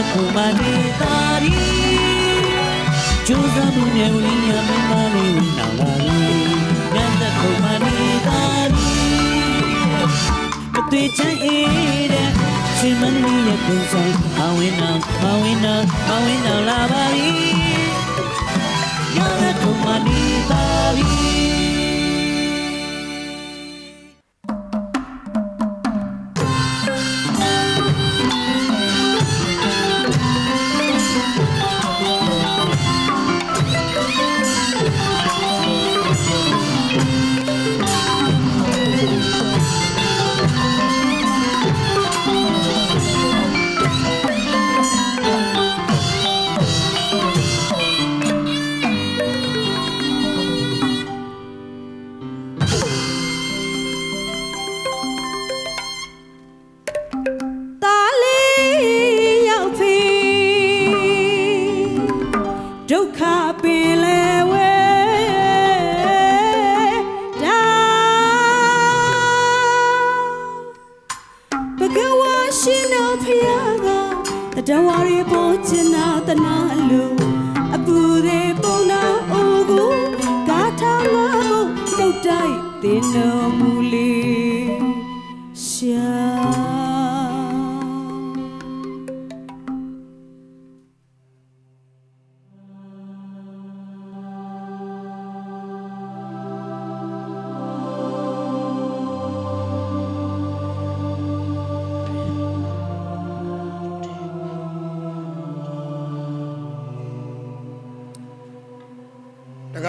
တဲ့ခုမှနေတာရီကျိုးစားမှုနဲ့ဝိညာဉ်မင်းမလေးဝင်လာလာရီညတဲ့ခုမှနေတာရီမတွေ့ချင်အေးတဲ့ရှင်မလေးရဲ့ပုံစံမဝင်နာမဝင်နာမဝင်နာလာပါရီညတဲ့ခုမှနေတာရီ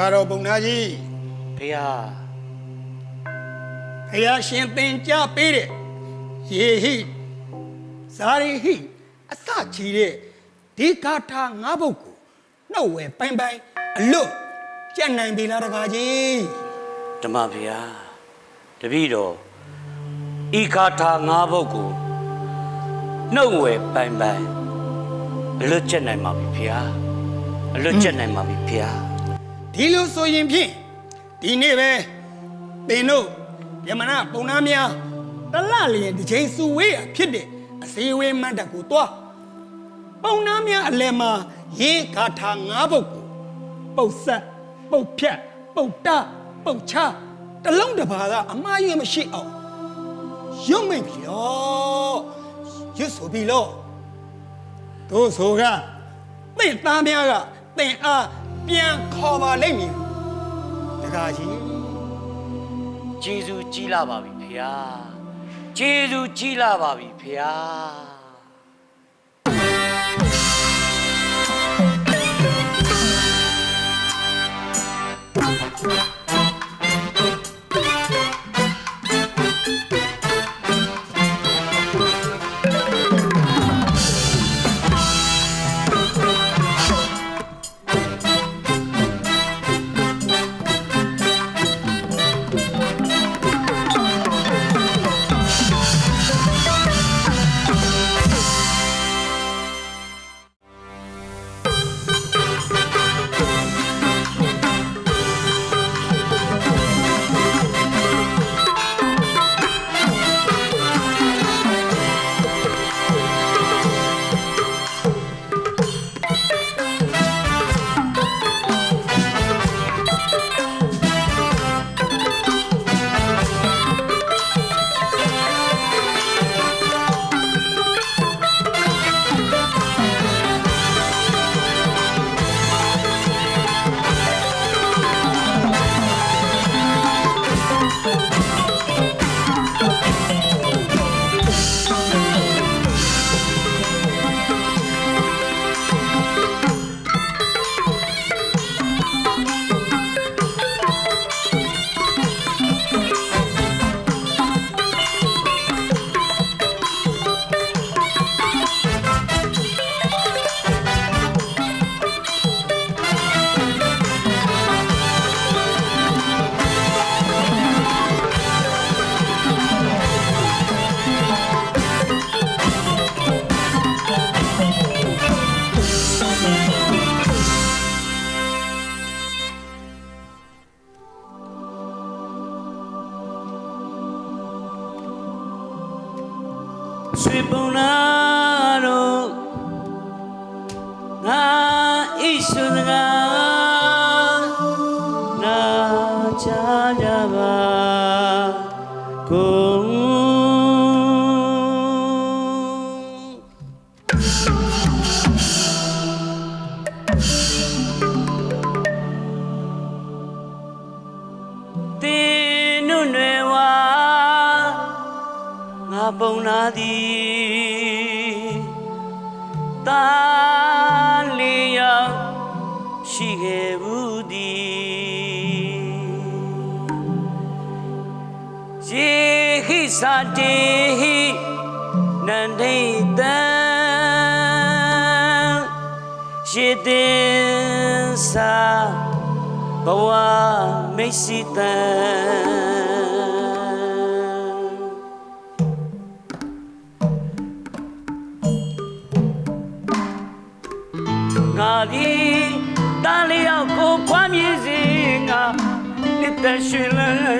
တကားတော်ပုံနာကြီးဖေဟာဖယားရှင်သင်ကြားပေးတဲ့ယေဟိဇာရိဟိအစချီတဲ့ဒီကာထာငါးပုတ်ကိုနှုတ်ဝဲပိုင်ပိုင်အလွတ်ကြက်နိုင်ပြီလားတကားကြီးဓမ္မဖေဟာတပည့်တော်ဤကာထာငါးဘုတ်ကိုနှုတ်ဝယ်ပိုင်ပိုင်အလွတ်ချက်နိုင်ပါပြီဖေဟာအလွတ်ချက်နိုင်ပါပြီဖေဟာ ဒီလိုဆိုရင်ဖြင့်ဒီနေ့ပဲသင်တို့ယမနာပုံနာများတလလျင်တစ်ချိန်စုဝေးရဖြစ်တဲ့အစည်းအဝေးမတ်တကူသွားပုံနာများအလယ်မှာရေကာထာငါးပုတ်ကိုပုတ်ဆက်ပုတ်ဖြတ်ပုတ်တပုတ်ချတစ်လုံးတစ်ပါးကအမှားရွေးမရှိအောင်ရုံမိတ်ပြီရောရွတ်ဆိုပြီလို့တို့ဆိုကသင်သားများကသင်အား ပြန်ခေါ်ပါလိမ့်မည်တကားကြီးဂျေဇူးကြီးလာပါပြီဖေဟာဂျေဇူးကြီးလာပါပြီဖေဟာရွှေ ကြပါကုန်တင်းနုနွယ်ဝါငါပုံနာသည်တာလေးယောက်ရှိခဲ့ဘူး စာတေဟိနန္ဒိတံရှိတင်စာဘဝမိတ်စီတန်ငါဒီတားလေးယောက်ကိုဖွားမြည်စေငါနှစ်သက်ရှင်လန်း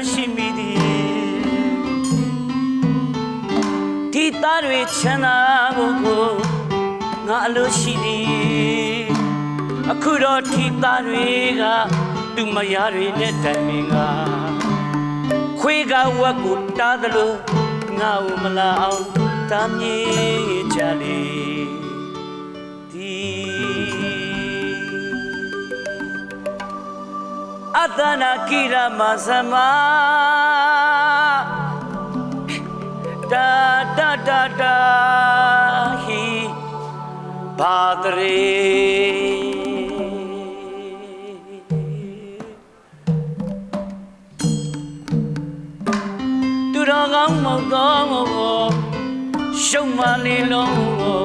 သားတွေချမ်းသာဖို့ကိုငါအလိုရှိသည်အခုတော့ထိသားတွေကသူမယားတွေနဲ့တိုင်ပင်ကခွေးကဝက်ကိုတားသလိုငါ့ကိုမလာအောင်တားမြင်ကြလေဒီအတနာကိရမသမ တာတာတာတာဟီဘာတရေသူတော်ကောင်းမောက်တော်ကိုရှုံမလေးလုံးကို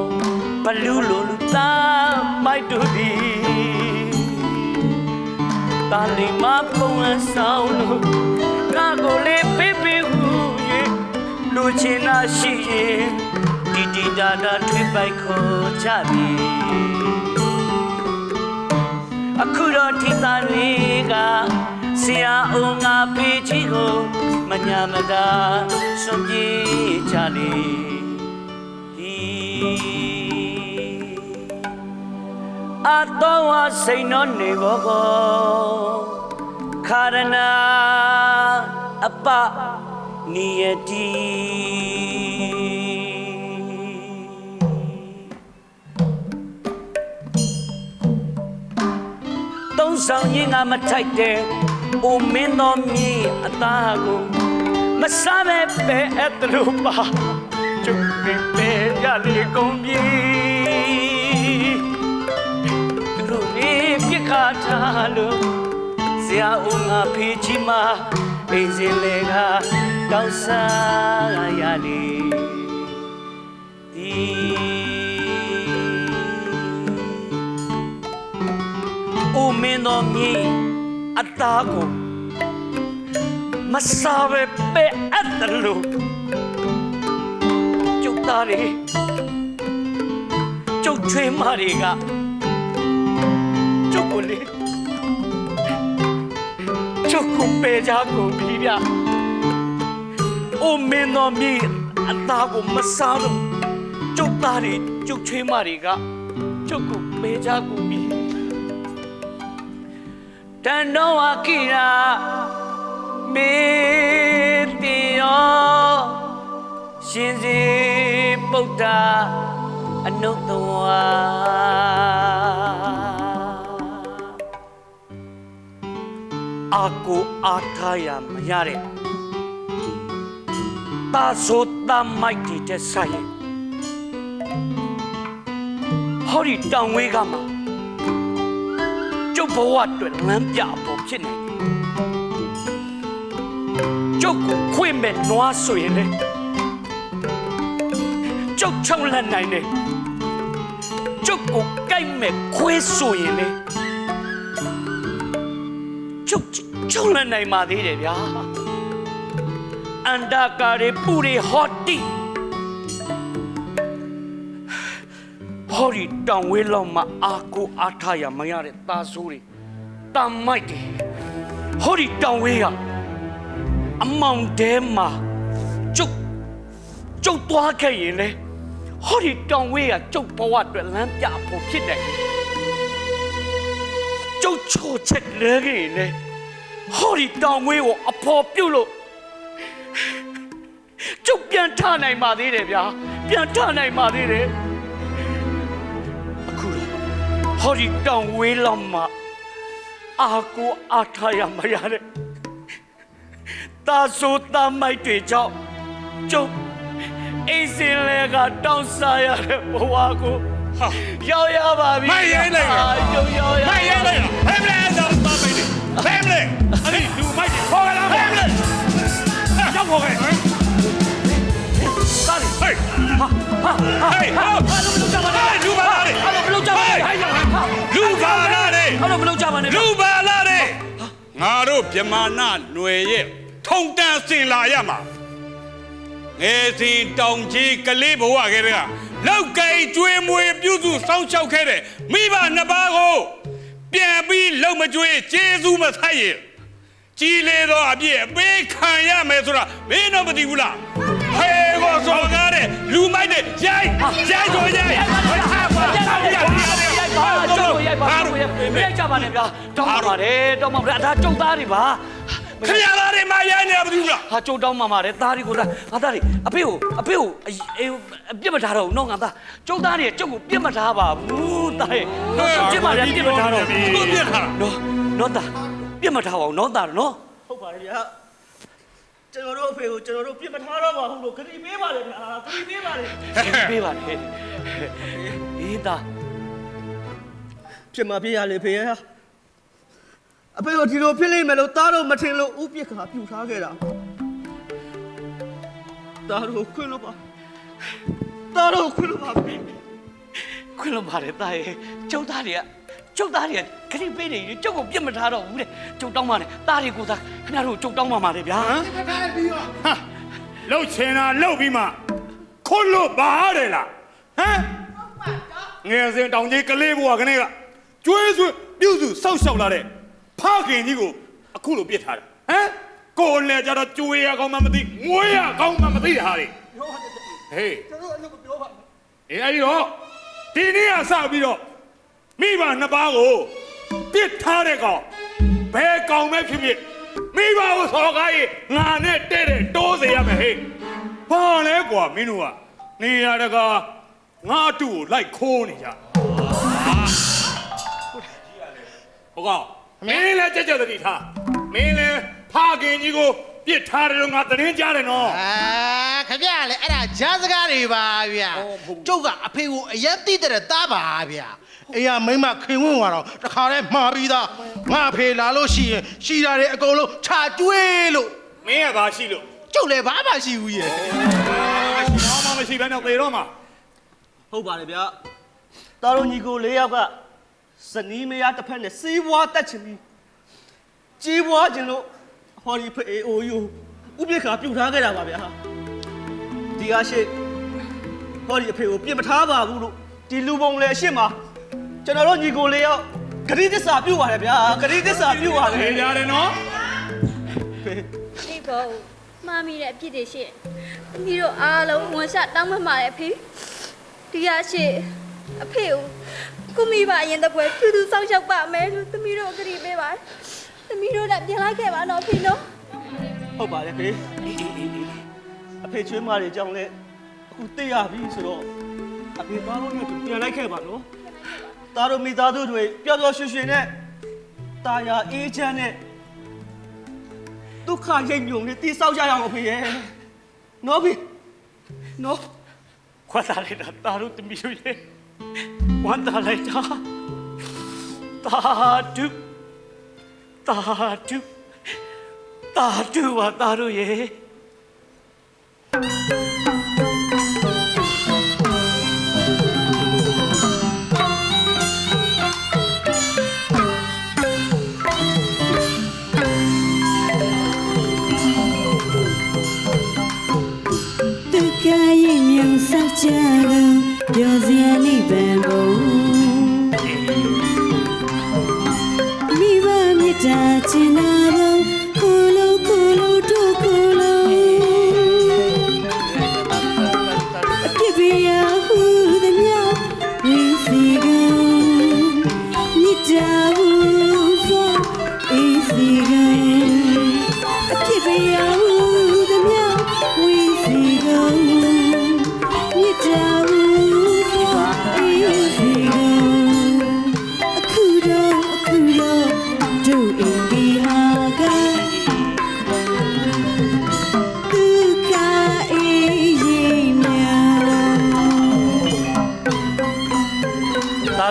ဘလူးလိုလူသားမိုက်တို့ဒီတာလီမပုံအဆောင်လို့ကာကိုလေးပေးပေးဟုရေ လူချင်နာရှိရင်တီတီတာတာထွေးပိုက်ခေါ်ချသည်အခုတော့ထိသားတွေကဆရာအောင်ငါဖေးချီကိုမညာမတာစွန့်ပြေးချလေဒီအတော်ဝစိန်တော်နေဘောကိုခါရဏအပ နိယတိသုံးဆောင်ရင်ငါမထိုက်တဲ့အိုမင်းတော်မြေအသားကိုမစားပဲပဲအဲ့တလို့ပါကျုပ်ပင်ပဲရလေကုန်ပြီသူတို့လေးပြစ်ခါထားလို့ဆရာဦးငါဖေးချီမအိမ်စင်လေက တောင်းစားရလေဒီအိုမင်းတော်မြေအသားကိုမစားပဲပဲအပ်တယ်လို့ကျုပ်သားတွေကျုပ်ချွေးမတွေကကျုပ်ကိုလေကျုပ်ကိုပဲကြကုန်ပြီဗျ အိုမင်းတော်မြေအသားကိုမစားလို့ကျုပ်သားတွေကျုပ်ချွေးမတွေကကျုပ်ကိုပဲကြကုန်ပြီတန်တော်ဝကိရာမေတိယောရှင်စီပုဒ္ဓအနုတ္တဝါအာကိုအားထားရမရတဲ့ တာဆိုတမိုက်တီတဲ့ဆိုင်ဟောဒီတောင်ဝေးကမှာကျုပ်ဘဝအတွက်လမ်းပြဖို့ဖြစ်နေတယ်ကျုပ်ကိုခွင့်မဲ့နွားဆိုရင်လေကျုပ်ချုံလက်နိုင်တယ်ကျုပ်ကိုကြိုက်မဲ့ခွေးဆိုရင်လေကျုပ်ချုံလက်နိုင်ပါသေးတယ်ဗျာ အန္တကာရီပူရီဟော့တီဟောဒီတောင်ဝဲလောက်မှာအာကိုအားထားရမရတဲ့သားဆိုးတွေတမ်းမိုက်တယ်ဟောဒီတောင်ဝဲကအမောင်တဲမှာကျုပ်ကျုပ်သွားခဲ့ရင်လေဟောဒီတောင်ဝဲကကျုပ်ဘဝအတွက်လမ်းပြဖို့ဖြစ်တယ်ကျုပ်ချော်ချက်လဲခဲ့ရင်လေဟောဒီတောင်ဝေးကိုအဖော်ပြုတ်လို့ ကျုပ်ပြန်ထနိုင်ပါသေးတယ်ဗျာပြန်ထနိုင်ပါသေးတယ်အခုတော့ဟောဒီတောင်ဝေးလောက်မှာအာကိုအားထားရမရတဲ့တာဆိုတာမိုက်တွေကြောင့်ကျုပ်အိမ်စင်လဲကတောင်းစားရတဲ့ဘဝကိုဟာရောက်ရပါပြီမိုက်ရိုင်းလိုက်တာအာကျုပ်ရောက်ရမိုက်ရိုက်လိုက်တာဘယ်မလဲအဲ့ဒါပါမိတ်ဘယ်မလဲအဲ့ဒီလူမိုက်တွေခေါ်လာဘယ်မလဲရောက်ခေါ်ခဲ့ ဟေးသားလေဟေးဟာဟာဟာဟေးဟေးဟာလို့မလုပ်ကြပါနဲ့လူပါလာတယ်ဟာလို့မလုပ်ကြပါနဲ့ဟိုင်းဟာလူပါလာတယ်ဟာလို့မလုပ်ကြပါနဲ့လူပါလာတယ်ငါတို့ဗြမာဏຫນွေရဲ့ထုံတန်စင်လာရမှာငယ်စီတောင်ကြီးကလေးဘဝခဲ့တဲ့ကလောက်ကင်ကျွေးမွေပြုစုစောင့်ရှောက်ခဲ့တဲ့မိဘနှစ်ပါးကိုပြန်ပြီးလုံမကျွေးကျေးဇူးမဆိုင်ရင်ကြီးလေတော့အပြည့်အပေးခံရမယ်ဆိုတာမင်းတော့မသိဘူးလားဟဲကောစော်ကား တဲ့လူမိုက်တဲ့ရိုက်ရိုက်ဆိုရိုက်ရိုက်ပါရိုက်ပါရိုက်ပါရိုက်ပါရိုက်ပါကျုပ်ရိုက်ပါရိုက်ကြပါနဲ့ဗျာတောင်းပါပါတယ်တောင်းပါပါတယ်အဒါကျုပ်သားတွေပါခရသားတွေမရိုက်နေဘူးလားဟာကျုပ်တောင်းပါပါတယ်သားတွေကိုသားငါသားတွေအဖေကိုအဖေကိုအေးပြစ်မထားတော့ဘူးနော်ငါသားကျုပ်သားတွေကျုပ်ကိုပြစ်မထားပါဘူးသားရဲ့တော့ကျုပ်ပြစ်ပါလေပြစ်မထားတော့ဘူးကိုပြစ်ထားတာနော်နော်သားပြစ်မထားပါဘူးနော်သားနော်ဟုတ်ပါတယ်ဗျာ ကျွန်တော်တို့အဖေကိုကျွန်တော်တို့ပြစ်မထားတော့ပါဘူးလို့ခရီးပေးပါလေဗျာခရီးပေးပါလေပေးပါလေအေးသားဖြစ်မှာဖြစ်ရလေဖေရအဖေကိုဒီလိုဖြစ်လိမ့်မယ်လို့သားတို့မထင်လို့ဥပြစ်ခါပြူထားခဲ့တာသားတို့ခွင့်လို့ပါသားတို့ခွင့်လို့ပါဖေ ခွင့်လို့ပါတယ်သားရဲ့ကျုပ်သားတွေက ကျုပ်သားတွေကခရီးပေးနေကျုပ်ကိုပြစ်မထားတော့ဘူးတဲ့ကျုပ်တောင်းပါနဲ့သားတွေကိုသားခင်ဗျားတို့ကျုပ်တောင်းပါပါလေဗျာဟာလှုပ်ချင်တာလှုပ်ပြီးမှခွတ်လို့ပါရတယ်လားဟမ်ငယ်စဉ်တောင်ကြီးကလေးဘွားကနေကကျွေးဆွပြုစုစောက်ရှောက်လာတဲ့ဖခင်ကြီးကိုအခုလိုပြစ်ထားတာဟမ်ကိုယ်လည်းကြတော့ကျွေးရကောင်းမှမသိငွေရကောင်းမှမသိတဲ့ဟာတွေဟေးကျွန်တော်အဲ့လိုမပြောပါဘူးအေးအဲ့ဒီတော့ဒီနေ့ကစပြီးတော့ မိဘနှစ်ပါးကိုပြစ်ထားတဲ့ကောင်ဘယ်ကောင်ပဲဖြစ်ဖြစ်မိဘကိုစော်ကားရင်ငါနဲ့တဲ့တဲ့တိုးစေရမယ်ဟေးဘာလဲကွာမင်းတို့ကနေရတကာငါအတူကိုလိုက်ခိုးနေကြဟုတ်ကောမင်းလည်းကြက်ကြက်တတိထားမင်းလည်းဖခင်ကြီးကို ပြစ်ထားတယ်လို့ငါသတင်းကြားတယ်နော် အာခပြလေအဲ့ဒါဂျားစကားတွေပါဗျာကျုပ်ကအဖေကိုအရက်တိတဲ့သားပါဗျာအေးရမိမခင်ဝင်သွားတော့တခါတည်းမှားပြီးသားငါအဖေလာလို့ရှိရင်ရှိတာတွေအကုန်လုံးခြာကျွေးလို့မင်းကဘာရှိလို့ကျုပ်လည်းဘာမှရှိဘူးရဲ့ဘာမှမရှိဘဲနဲ့သေတော့မှာဟုတ်ပါတယ်ဗျာသားတို့ညီကို၄ယောက်ကဇနီးမယားတစ်ဖက်နဲ့စီးပွားတက်ချင်ပြီးကြီးပွားခြင်းလို့ ဟောဒီဖေအိုယူဥပြစ်ခါပြူထားခဲ့တာပါဗျာဒီကရှိဟောဒီအဖေကိုပြစ်မထားပါဘူးလို့ဒီလူပုံလေအရှိမကျွန်တော်တို့ညီကို၄ယောက်ဂရိသစ္စာပြုတ်ပါတယ်ဗျာဂရိသစ္စာပြုတ်ပါတသေယ်ကြတယ်နော်ဒီဘောမှားမိတဲ့အဖြစ်တွေရှင့်သမီးတို့အားလုံးဝန်ရှတောင်းမှမှာတဲ့အဖေဒီရရှင့်အဖေကိုကုမိပါရင်တပွဲပြုသူစောင့်ရှောက်ပါမယ်လို့သမီးတို့အကြည့်ပေးပါ သမီးတို့လည်းပြန်လိုက်ခဲ့ပါတော့ဖေနော်ဟုတ်ပါတယ်ဖေအဖေချွေးမတွေကြောင့်လဲအခုသိရပြီဆိုတော့အဖေသားတို့နဲ့ပြန်လိုက်ခဲ့ပါနော်သားတို့မိသားစုတွေပျော်ပျော်ရွှင်ရွှင်နဲ့ตาယာအေးချမ်းနဲ့ဒုက္ခရိပ်မြုံနဲ့တိဆောက်ကြရအောင်အဖေရဲ့နော်ဖေနော်ခွာသားလိုက်တာတာတို့တမီတို့ရဲ့ဝမ်းသာလိုက်တာတာဒု တာဒုတာဒုပါတာတို့ရဲ့သူကရင်မြုံဆက်ချင်ပြောစရာ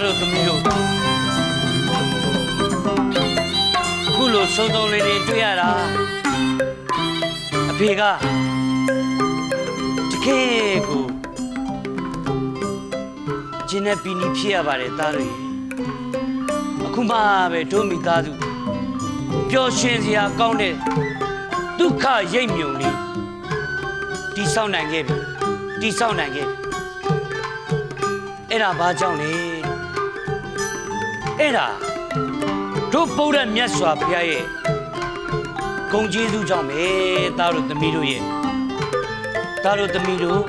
တို့သမီးတို့အခုလိုဆုံးသုံးလေးတွေတွေ့ရတာအဖေကတကယ်ကိုကျင်းတဲ့ပီနီဖြစ်ရပါတယ်သားတွေအခုမှပဲတို့မိသားစုပျော်ရွှင်စရာကောင်းတဲ့ဒုက္ခရိပ်မြုံလေးတိဆောက်နိုင်ခဲ့ပြီတိဆောက်နိုင်ခဲ့ပြီအဲ့ဒါဘာကြောင့်လဲ အဲ့ဒါတို့ဗုဒ္ဓမြတ်စွာဘုရားရဲ့ဂုံကျေးဇူးကြောင့်ပဲသားတို့သမီးတို့ရဲ့သားတို့သမီးတို့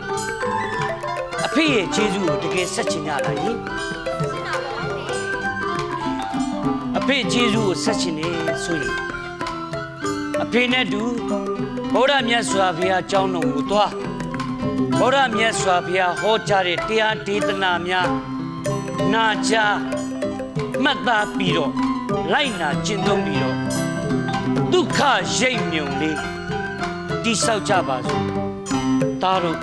အဖေရဲ့ကျေးဇူးကိုတကယ်ဆက်ချင်ကြတာလေအဖေကျေးဇူးကိုဆက်ချင်နေဆိုရင်အဖေနဲ့တူဗုဒ္ဓမြတ်စွာဘုရားကျောင်းတော်ကိုသွားဗုဒ္ဓမြတ်စွာဘုရားဟောကြားတဲ့တရားဒေသနာများနာကြား မှတ်သားပြီးတော့လိုက်နာကျင့်သုံးပြီးတော့ဒုက္ခရိပ်မြုံလေးတိဆောက်ကြပါစို့ဒါတို့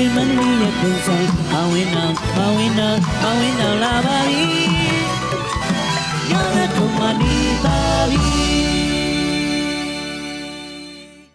ရှင်မန္တလေးရဲ့ပုံစံမဝင်တော့မဝင်တော့မဝင်တော့လာပါပြီညရကုန်မနေပါပြီ